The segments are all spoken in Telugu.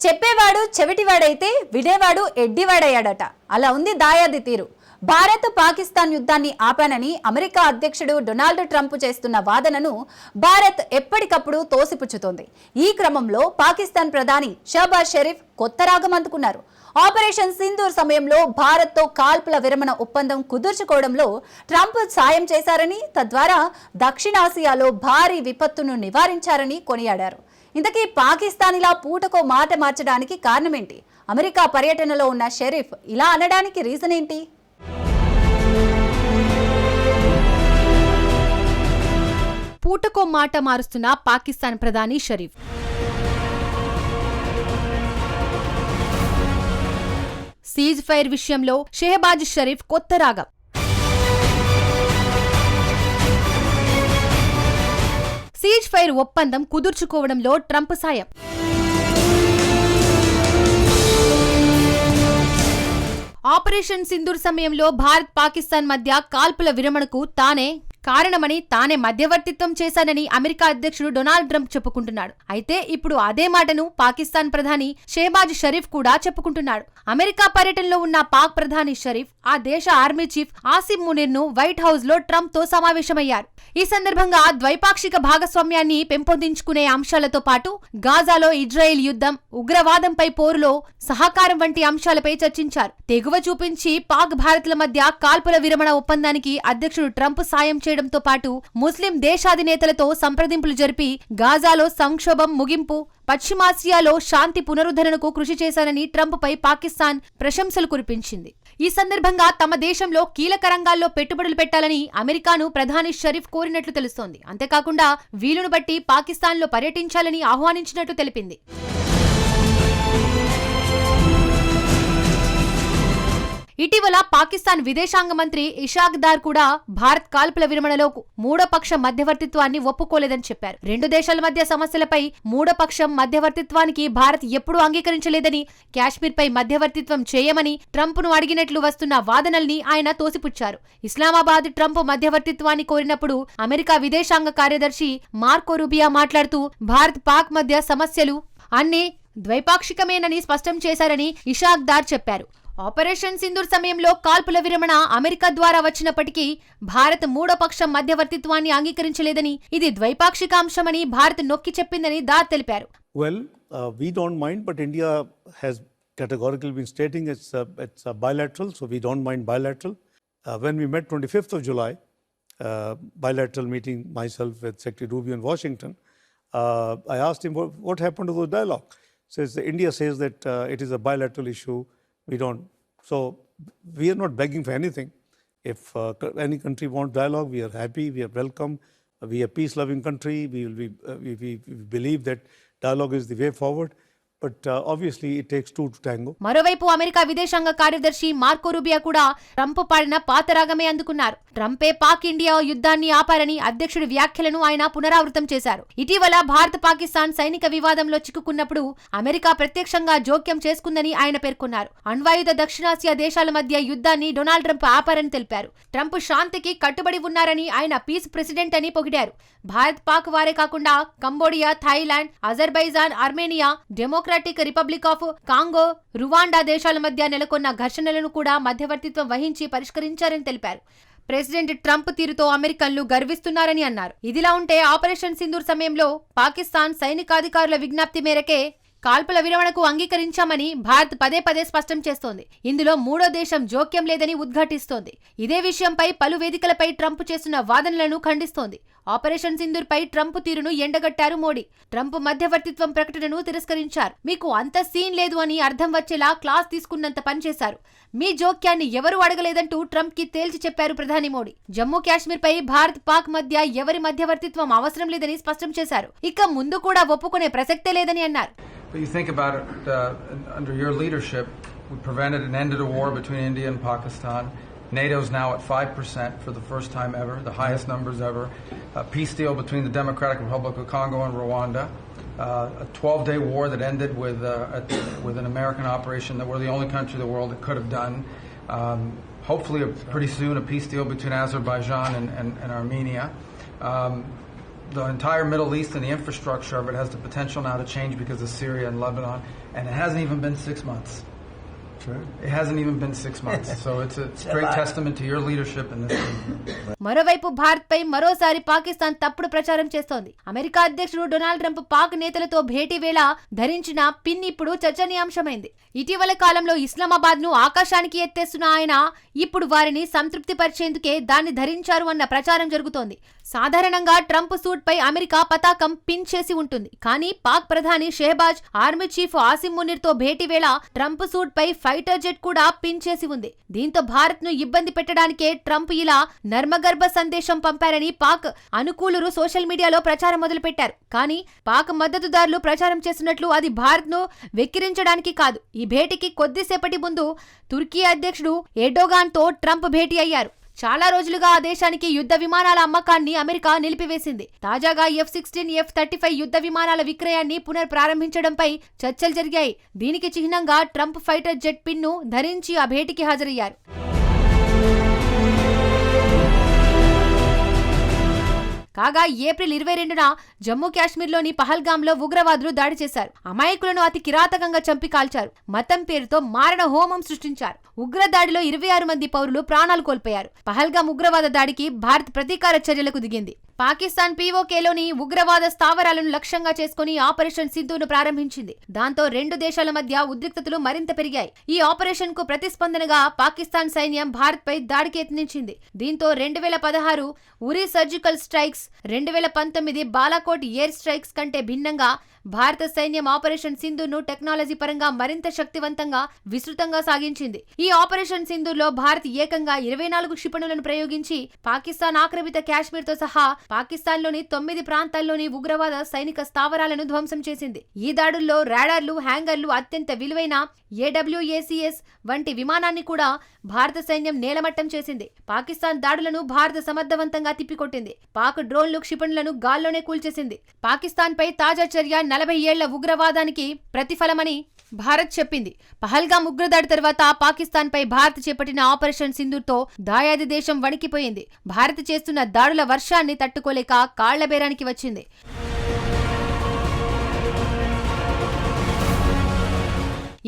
చెప్పేవాడు చెవిటివాడైతే వినేవాడు ఎడ్డివాడయ్యాడట. అలా ఉంది దాయాది తీరు. భారత్ పాకిస్తాన్ యుద్ధాన్ని ఆపానని అమెరికా అధ్యక్షుడు డొనాల్డ్ ట్రంప్ చేస్తున్న వాదనను భారత్ ఎప్పటికప్పుడు తోసిపుచ్చుతోంది. ఈ క్రమంలో పాకిస్తాన్ ప్రధాని షహబాజ్ షరీఫ్ కొత్త రాగం అందుకున్నారు. ఆపరేషన్ సింధూర్ సమయంలో భారత్తో కాల్పుల విరమణ ఒప్పందం కుదుర్చుకోవడంలో ట్రంప్ సాయం చేశారని తద్వారా దక్షిణాసియాలో భారీ విపత్తును నివారించారని కొనియాడారు. ఇంతకీ పాకిస్తాన్ ఇలా పూటకో మాట మార్చడానికి కారణమేంటి? అమెరికా పర్యటనలో ఉన్న షరీఫ్ ఇలా అనడానికి రీజన్ ఏంటి? పూటకో మాట మారుస్తున్న పాకిస్తాన్ ప్రధాని షరీఫ్. సీజ్ ఫైర్ విషయంలో షెహబాజ్ షరీఫ్ కొత్త రాగం. సీజ్ ఫైర్ ఒప్పందం కుదుర్చుకోవడంలో ట్రంప్ సాయం. ఆపరేషన్ సింధూర్ సమయంలో భారత్ పాకిస్తాన్ మధ్య కాల్పుల విరమణకు తానే కారణమని తానే మధ్యవర్తిత్వం చేశానని అమెరికా అధ్యక్షుడు డొనాల్డ్ ట్రంప్ చెప్పుకుంటున్నాడు. అయితే ఇప్పుడు అదే మాటను పాకిస్తాన్ ప్రధాని షేబాజ్ షరీఫ్ కూడా చెప్పుకుంటున్నాడు. అమెరికా పర్యటనలో ఉన్న పాక్ ప్రధాని షరీఫ్ ఆ దేశ ఆర్మీ చీఫ్ ఆసిఫ్ మునీర్ను వైట్ హౌస్లో ట్రంప్తో సమావేశమయ్యారు. ఈ సందర్భంగా ద్వైపాక్షిక భాగస్వామ్యాన్ని పెంపొందించుకునే అంశాలతో పాటు గాజాలో ఇజ్రాయెల్ యుద్ధం ఉగ్రవాదంపై పోరులో సహకారం వంటి అంశాలపై చర్చించారు. తెగువ చూపించి పాక్ భారత్ల మధ్య కాల్పుల విరమణ ఒప్పందానికి అధ్యక్షుడు ట్రంప్ సాయం చేయడంతో పాటు ముస్లిం దేశాధినేతలతో సంప్రదింపులు జరిపి గాజాలో సంక్షోభం ముగింపు పశ్చిమాసియాలో శాంతి పునరుద్ధరణకు కృషి చేశానని ట్రంప్ పై పాకిస్తాన్ ప్రశంసలు కురిపించింది. ఈ సందర్భంగా తమ దేశంలో కీలక రంగాల్లో పెట్టుబడులు పెట్టాలని అమెరికాను ప్రధాని షరీఫ్ కోరినట్లు తెలుస్తోంది. అంతేకాకుండా వీలును బట్టి పాకిస్తాన్లో పర్యటించాలని ఆహ్వానించినట్లు తెలిపింది. ఇటీవల పాకిస్తాన్ విదేశాంగ మంత్రి ఇషాక్ దార్ కూడా భారత్ కాల్పుల విరమణలో మూడో పక్ష మధ్యవర్తిత్వాన్ని ఒప్పుకోలేదని చెప్పారు. రెండు దేశాల మధ్య సమస్యలపై మూడో పక్షం మధ్యవర్తిత్వానికి భారత్ ఎప్పుడూ అంగీకరించలేదని కాశ్మీర్పై మధ్యవర్తిత్వం చేయమని ట్రంప్ను అడిగినట్లు వస్తున్న వాదనల్ని ఆయన తోసిపుచ్చారు. ఇస్లామాబాద్ ట్రంప్ మధ్యవర్తిత్వాన్ని కోరినప్పుడు అమెరికా విదేశాంగ కార్యదర్శి మార్కో రూబియా మాట్లాడుతూ భారత్ పాక్ మధ్య సమస్యలు అన్ని ద్వైపాక్షికమేనని స్పష్టం చేశారని ఇషాక్ దార్ చెప్పారు. ఆపరేషన్ సింధూర్ సమయంలో కాల్పుల విరమణ అమెరికా ద్వారా వచ్చినప్పటికీ భారత్ మూడో పక్షం మధ్యవర్తిత్వాన్ని అంగీకరించలేదని ఇది ద్వైపాక్షిక అంశమని భారత్ నొక్కి చెప్పిందని దార్ తెలిపారు. Well we don't mind but India has categorically been stating it's so we don't mind bilateral when we met 25th of July bilateral meeting myself with secretary Rubio Washington I asked him what dialogue India says that it issue We don't. So we are not begging for anything. If uh, co- any country wants dialogue, we are happy. We are welcome. we are peace-loving country. We will be. Uh, we, we, we believe that dialogue is the way forward. But uh, obviously, it takes two to tango. మరోవైపు అమెరికా విదేశాంగ కార్యదర్శి మార్కో రూబియా కూడా ట్రంప్ పాడిన పాత రాగమే అందుకున్నారు ట్రంపే పాక్ ఇండియా యుద్ధాన్ని ఆపారని అధ్యక్షుడి వ్యాఖ్యలను ఆయన పునరావృతం చేశారు. ఇటీవల భారత్ పాకిస్తాన్ సైనిక వివాదంలో చిక్కుకున్నప్పుడు అమెరికా ప్రత్యక్షంగా జోక్యం చేసుకుందని ఆయన పేర్కొన్నారు. అణ్వాయుధ దక్షిణాసియా దేశాల మధ్య యుద్ధాన్ని డొనాల్డ్ ట్రంప్ ఆపారని తెలిపారు. ట్రంప్ శాంతికి కట్టుబడి ఉన్నారని ఆయన పీస్ ప్రెసిడెంట్ అని పొగిడారు. భారత్ పాక్ వారే కాకుండా Cambodia Thailand Azerbaijan Armenia Democratic Republic of Congo Rwanda దేశాల మధ్య నెలకొన్న ఘర్షణలను కూడా మధ్యవర్తిత్వం వహించి పరిష్కరించారని తెలిపారు. ప్రెసిడెంట్ ట్రంప్ తీరుతో అమెరికన్లు గర్విస్తున్నారని అన్నారు. ఇదిలా ఉంటే ఆపరేషన్ సింధూర్ సమయంలో పాకిస్తాన్ సైనికాధికారుల విజ్ఞప్తి మేరకే కాల్పుల విరమణకు అంగీకరించామని భారత్ పదే పదే స్పష్టం చేస్తోంది. ఇందులో మూడో దేశం జోక్యం లేదని ఉద్ఘాటిస్తోంది. ఇదే విషయంపై పలు వేదికలపై ట్రంప్ చేస్తున్న వాదనలను ఖండిస్తోంది. ఆపరేషన్ సింధూర్ పై ట్రంప్ తీరును ఎండగట్టారు మోడీ. ట్రంప్ మధ్యవర్తిత్వం ప్రకటనను తిరస్కరించారు. మీకు అంత సీన్ లేదు అని అర్థం వచ్చేలా క్లాస్ తీసుకున్నంత పనిచేశారు మీ జోక్యాన్ని ఎవరు అడగలేదంటూ ట్రంప్కి తేల్చి చెప్పారు ప్రధాని మోడీ. జమ్మూ కాశ్మీర్ పై భారత్ పాక్ మధ్య ఎవరి మధ్యవర్తిత్వం అవసరం లేదని స్పష్టం చేశారు. ఇక ముందు కూడా ఒప్పుకునే ప్రసక్తే లేదని అన్నారు. But you think about it, uh, under your leadership, we prevented and ended a war between India and Pakistan. NATO's now at 5% for the first time ever, the highest numbers ever. A peace deal between the Democratic Republic of Congo and Rwanda. Uh, a 12 day war that ended with, uh, a, with an American operation that we're the only country in the world that could have done. Um, hopefully, a, pretty soon, a peace deal between Azerbaijan and, and, and Armenia. Um, the entire Middle East and the infrastructure of it has the potential now to change because of Syria and Lebanon, and it hasn't even been six months. మరోవైపు భారత్ పై మరోసారి పాకిస్తాన్ తప్పుడు ప్రచారం చేస్తోంది. అమెరికా అధ్యక్షుడు డొనాల్డ్ ట్రంప్ పాక్ నేతలతో భేటీ వేళ ధరించిన పిన్ ఇప్పుడు చర్చనీయాంశమైంది. ఇటీవల కాలంలో ఇస్లామాబాద్ను ఆకాశానికి ఎత్తేస్తున్న ఆయన ఇప్పుడు వారిని సంతృప్తి పరిచేందుకే దాన్ని ధరించారు అన్న ప్రచారం జరుగుతోంది. సాధారణంగా ట్రంప్ సూట్ పై అమెరికా పతాకం పిన్ చేసి ఉంటుంది. కానీ పాక్ ప్రధాని షెహబాజ్ ఆర్మీ చీఫ్ ఆసిమ్ మునీర్తో భేటీ వేళ ట్రంప్ సూట్ పై ఫైటర్ జెట్ కూడా పిన్ చేసి ఉంది. దీంతో భారత్ను ఇబ్బంది పెట్టడానికే ట్రంప్ ఇలా నర్మగర్భ సందేశం పంపారని పాక్ అనుకూలురు సోషల్ మీడియాలో ప్రచారం మొదలుపెట్టారు. కానీ పాక్ మద్దతుదారులు ప్రచారం చేస్తున్నట్లు అది భారత్ను వెక్కిరించడానికి కాదు. ఈ భేటీకి కొద్దిసేపటి ముందు తుర్కీ అధ్యక్షుడు ఎడోగాన్తో ట్రంప్ భేటీ అయ్యారు. చాలా రోజులుగా ఆ దేశానికి యుద్ధ విమానాల అమ్మకాన్ని అమెరికా నిలిపివేసింది. తాజాగా F sixteen F thirty five యుద్ధ విమానాల విక్రయాన్ని పునర్ప్రారంభించడంపై చర్చలు జరిగాయి. దీనికి చిహ్నంగా ట్రంప్ ఫైటర్ జెట్ పిన్ను ధరించి ఆ భేటీకి హాజరయ్యారు. కాగా ఏప్రిల్ ఇరవై రెండున జమ్మూ కాశ్మీర్లోని పహల్గాంలో ఉగ్రవాదులు దాడి చేశారు. అమాయకులను అతి కిరాతకంగా చంపి కాల్చారు. మతం పేరుతో మారణ హోమం సృష్టించారు. ఉగ్ర దాడిలో ఇరవై ఆరు మంది పౌరులు ప్రాణాలు కోల్పోయారు. పహల్గాం ఉగ్రవాద దాడికి భారత్ ప్రతీకార చర్యలకు దిగింది. పాకిస్తాన్ పీఓకేలోని ఉగ్రవాద స్థావరాలను లక్ష్యంగా చేసుకుని ఆపరేషన్ సింధును ప్రారంభించింది. దాంతో రెండు దేశాల మధ్య ఉద్రిక్తతలు మరింత పెరిగాయి. ఈ ఆపరేషన్కు ప్రతిస్పందనగా పాకిస్తాన్ సైన్యం భారత్ పై దాడికి యత్నించింది. దీంతో రెండు వేల పదహారు ఉరి సర్జికల్ స్ట్రైక్స్ రెండు వేల పంతొమ్మిది బాలాకోట్ ఎయిర్ స్ట్రైక్స్ కంటే భిన్నంగా భారత సైన్యం ఆపరేషన్ సింధును టెక్నాలజీ పరంగా మరింత శక్తివంతంగా విస్తృతంగా సాగించింది. ఈ ఆపరేషన్ సింధులో భారత్ ఏకంగా ఇరవై నాలుగు క్షిపణులను ప్రయోగించి పాకిస్తాన్ ఆక్రమిత కాశ్మీర్తో సహా పాకిస్తాన్లోని తొమ్మిది ప్రాంతాల్లోని ఉగ్రవాద సైనిక స్థావరాలను ధ్వంసం చేసింది. ఈ దాడుల్లో రాడార్లు హ్యాంగర్లు అత్యంత విలువైన ఏడబ్ల్యూఏసీఎస్ వంటి విమానాన్ని కూడా భారత సైన్యం నేలమట్టం చేసింది. పాకిస్తాన్ దాడులను భారత సమర్థవంతంగా తిప్పికొట్టింది. పాక్ డ్రోన్లు క్షిపణులను గాల్లోనే కూల్చేసింది. పాకిస్తాన్ పై తాజా చర్య నలభై ఏళ్ళ ఉగ్రవాదానికి ప్రతిఫలమని భారత్ చెప్పింది. పహల్గాం ఉగ్రదాడి తర్వాత పాకిస్తాన్ పై భారత్ చేపట్టిన ఆపరేషన్ సింధూర్తో దాయాది దేశం వణికిపోయింది. భారత్ చేస్తున్న దాడుల వర్షాన్ని తట్టుకోలేక కాళ్ళబేరానికి వచ్చింది.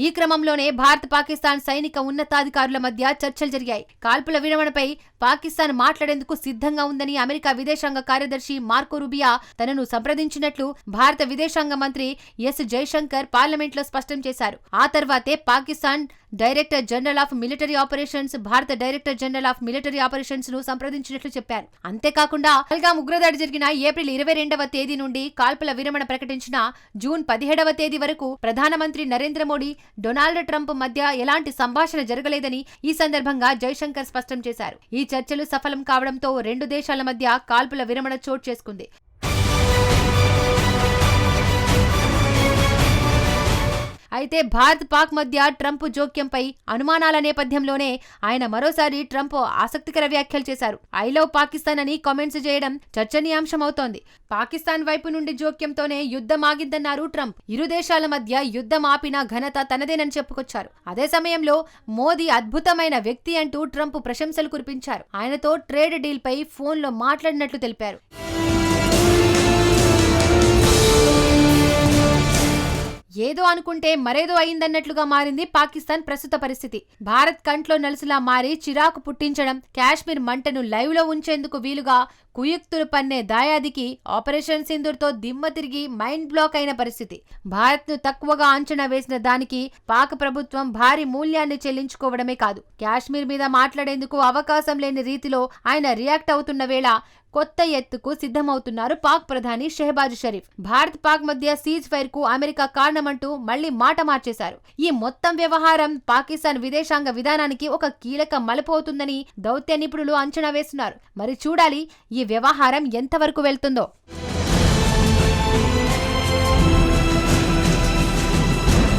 ఈ క్రమంలోనే భారత్ పాకిస్తాన్ సైనిక ఉన్నతాధికారుల మధ్య చర్చలు జరిగాయి. కాల్పుల విరమణపై పాకిస్తాన్ మాట్లాడేందుకు సిద్ధంగా ఉందని అమెరికా విదేశాంగ కార్యదర్శి మార్కో రుబియా తనను సంప్రదించినట్లు భారత విదేశాంగ మంత్రి ఎస్ జైశంకర్ పార్లమెంట్లో స్పష్టం చేశారు. ఆ తర్వాతే Pakistan director general of military operations భారత డైరెక్టర్ జనరల్ ఆఫ్ మిలిటరీ ఆపరేషన్స్ను సంప్రదించినట్లు చెప్పారు. అంతేకాకుండా పహల్గాం ఉగ్రదాడి జరిగిన ఏప్రిల్ ఇరవై రెండవ తేదీ నుండి కాల్పుల విరమణ ప్రకటించిన జూన్ పదిహేడవ తేదీ వరకు ప్రధానమంత్రి నరేంద్ర మోడీ డొనాల్డ్ ట్రంప్ మధ్య ఎలాంటి సంభాషణ జరగలేదని ఈ సందర్భంగా జైశంకర్ స్పష్టం చేశారు. ఈ చర్చలు సఫలం కావడంతో రెండు దేశాల మధ్య కాల్పుల విరమణ చోటు చేసుకుంది. అయితే భారత్ పాక్ మధ్య ట్రంప్ జోక్యంపై అనుమానాల నేపథ్యంలోనే ఆయన మరోసారి ట్రంప్ ఆసక్తికర వ్యాఖ్యలు చేశారు. ఐ లవ్ పాకిస్తాన్ అని కామెంట్స్ చేయడం చర్చనీయాంశమవుతోంది. పాకిస్తాన్ వైపు నుండి జోక్యంతోనే యుద్ధం ఆగిందన్నారు ట్రంప్. ఇరు దేశాల మధ్య యుద్ధం ఆపిన ఘనత తనదేనని చెప్పుకొచ్చారు. అదే సమయంలో మోదీ అద్భుతమైన వ్యక్తి అంటూ ట్రంప్ ప్రశంసలు కురిపించారు. ఆయనతో ట్రేడ్ డీల్ పై ఫోన్లో మాట్లాడినట్లు తెలిపారు. ఏదో అనుకుంటే మరేదో అయిందన్నట్లుగా మారింది పాకిస్తాన్ ప్రస్తుత పరిస్థితి. భారత్ కంట్లో నలుసులా మారి చిరాకు పుట్టించడం కాశ్మీర్ మంటను లైవ్లో ఉంచేందుకు వీలుగా కుయుక్తులు పన్నే దాయాదికి ఆపరేషన్ సింధూర్తో దిమ్మ తిరిగి మైండ్ బ్లాక్ అయిన పరిస్థితి. భారత్ను తక్కువగా అంచనా వేసిన దానికి పాక్ ప్రభుత్వం భారీ మూల్యాన్ని చెల్లించుకోవడమే కాదు. కాశ్మీర్ మీద మాట్లాడేందుకు అవకాశం లేని రీతిలో ఆయన రియాక్ట్ అవుతున్న వేళ కొత్త ఎత్తుకు సిద్ధమవుతున్నారు పాక్ ప్రధాని షెహబాజ్ షరీఫ్. భారత్ పాక్ మధ్య సీజ్ ఫైర్కు అమెరికా కారణమంటూ మళ్ళీ మాట మార్చేశారు. ఈ మొత్తం వ్యవహారం పాకిస్తాన్ విదేశాంగ విధానానికి ఒక కీలక మలుపు అవుతుందని దౌత్య నిపుణులు అంచనా వేస్తున్నారు. మరి చూడాలి ఈ వ్యవహారం ఎంతవరకు వెళ్తుందో.